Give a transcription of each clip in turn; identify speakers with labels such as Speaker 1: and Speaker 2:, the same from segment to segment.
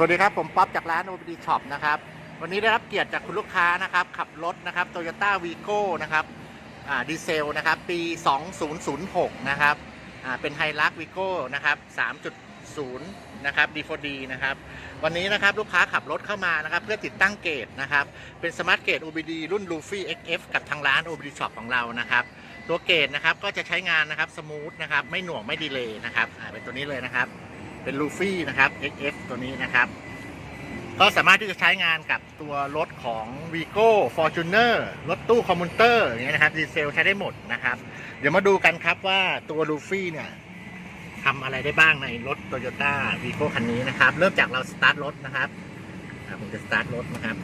Speaker 1: สวัสดีครับ ผมป๊อปจากร้าน OBD Shop นะครับ วันนี้ได้รับเกียรติจากคุณลูกค้านะครับ ขับรถนะครับ Toyota Vigo นะครับอ่าดีเซลนะครับ ปี 2006 นะครับอ่าเป็นไฮรักวิโก้นะครับ 3.0 นะครับ D4D นะครับ วันนี้นะครับลูกค้าขับรถเข้ามานะครับ เพื่อติดตั้งเกตนะครับ เป็นสมาร์ทเกต OBD รุ่น Luffy XF กับทางร้าน OBD Shop ของเรานะครับ ตัวเกตนะครับก็จะใช้งานนะครับสมูทนะครับไม่หน่วงไม่ดีเลย์นะครับอ่าเป็นตัวนี้เลยนะครับ เป็นลูฟี่นะครับ XF ตัวนี้นะครับ ก็สามารถที่จะใช้งานกับตัวรถของ Vigo Fortuner รถตู้คอมมูนเตอร์อย่างเงี้ยนะครับดีเซลใช้ได้หมดนะครับ เดี๋ยวมาดูกันครับว่าตัวลูฟี่เนี่ยทำอะไรได้บ้างในรถ Toyota Vigo คันนี้นะครับ เริ่มจากเราสตาร์ทรถนะครับผมจะสตาร์ทรถนะครับ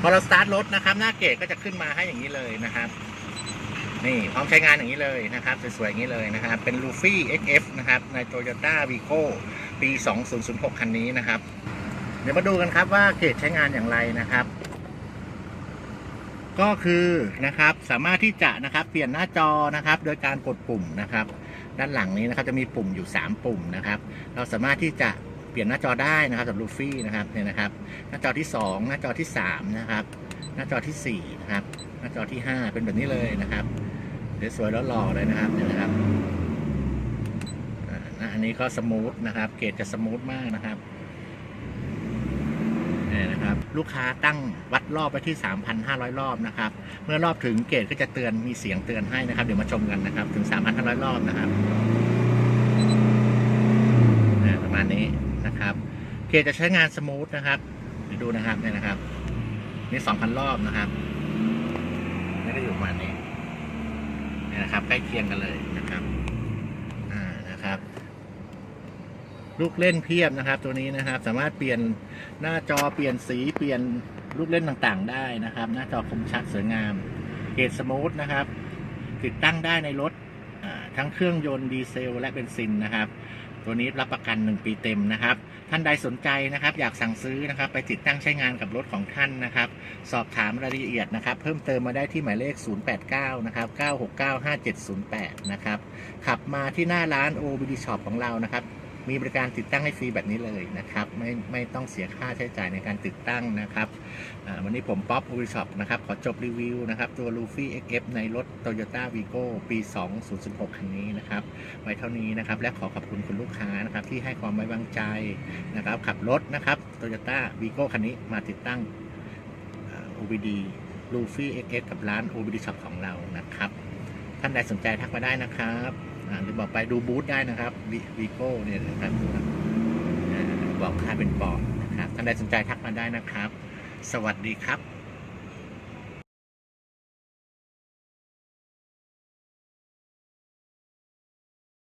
Speaker 1: พอเราสตาร์ทรถนะครับ หน้าเกตก็จะขึ้นมาให้อย่างนี้เลยนะครับ นี่พร้อมใช้งานอย่างนี้เลยนะครับสวยๆอย่างนี้เลยนะครับ เป็น Luffy XF นะครับ ใน Toyota Vigo ปี 2006 คันนี้นะครับ เดี๋ยวมาดูกันครับว่าเกจใช้งานอย่างไรนะครับ ก็คือนะครับสามารถที่จะนะครับเปลี่ยนหน้าจอนะครับ โดยการกดปุ่มนะครับ ด้านหลังนี้นะครับจะมีปุ่มอยู่ 3 ปุ่มนะครับ เราสามารถที่จะเปลี่ยนหน้าจอได้นะครับสำหรับลูฟี่นะครับเนี่ยนะครับ หน้าจอที่ 2 หน้าจอที่ 3 นะครับ หน้าจอที่4นะครับหน้าจอที่ 5 เป็นแบบนี้เลยนะครับ สวยแล้วหล่อเลยนะครับเนี่ยนะครับอ่าอันนี้ก็สมูทนะครับ เกรดจะสมูทมากนะครับเนี่ยนะครับ ลูกค้าตั้งวัดรอบไปที่ 3,500 รอบนะครับ เมื่อรอบถึงเกรดก็จะเตือนมีเสียงเตือนให้นะครับ เดี๋ยวมาชมกันนะครับ ถึง 3,500 รอบนะครับประมาณนี้นะครับ เกรดจะใช้งานสมูทนะครับเดี๋ยวดูนะครับเนี่ยนะครับ นี่ 2,000 รอบนะครับไม่ได้อยู่ประมาณนี้ เนี่ยนะครับใกล้เคียงกันเลยนะครับอ่านะครับ ลูกเล่นเพียบนะครับ ตัวนี้นะครับ สามารถเปลี่ยนหน้าจอเปลี่ยนสีเปลี่ยนลูกเล่นต่างๆ ได้นะครับ หน้าจอคมชัดสวยงามเกรดสมูทนะครับ ติดตั้งได้ในรถ ทั้งเครื่องยนต์ดีเซลและเบนซินนะครับ ตัวนี้รับประกัน 1 ปีเต็มนะครับ ท่านใดสนใจนะครับ อยากสั่งซื้อนะครับ ไปติดตั้งใช้งานกับรถของท่านนะครับ สอบถามรายละเอียดนะครับ เพิ่มเติมมาได้ที่หมายเลข 089 นะครับ 969 5708 นะครับ ขับมาที่หน้าร้าน OBD Shop ของเรานะครับ มีบริการติดตั้งให้ฟรีแบบนี้เลยนะครับไม่ไม่ต้องเสียค่าใช้จ่ายในการติดตั้งนะครับวันนี้ผมป๊อป OBD Shop นะครับขอจบรีวิวนะครับตัว Luffy XF ในรถ Toyota Vigo ปี 2006คันนี้นะครับไว้เท่านี้นะครับและขอขอบคุณคุณลูกค้านะครับที่ให้ความไว้วางใจนะครับขับรถนะครับ Toyota Vigo คันนี้มาติดตั้ง OBD Luffy XF กับร้าน OBD Shop ของเรานะครับ ท่านใดสนใจทักมาได้นะครับ อ่าหรือบอกไปดูบูธได้นะครับวีโก้เนี่ยนะครับบอกค่าเป็นปอนด์นะครับท่านใดสนใจทักมาได้นะครับ สวัสดีครับ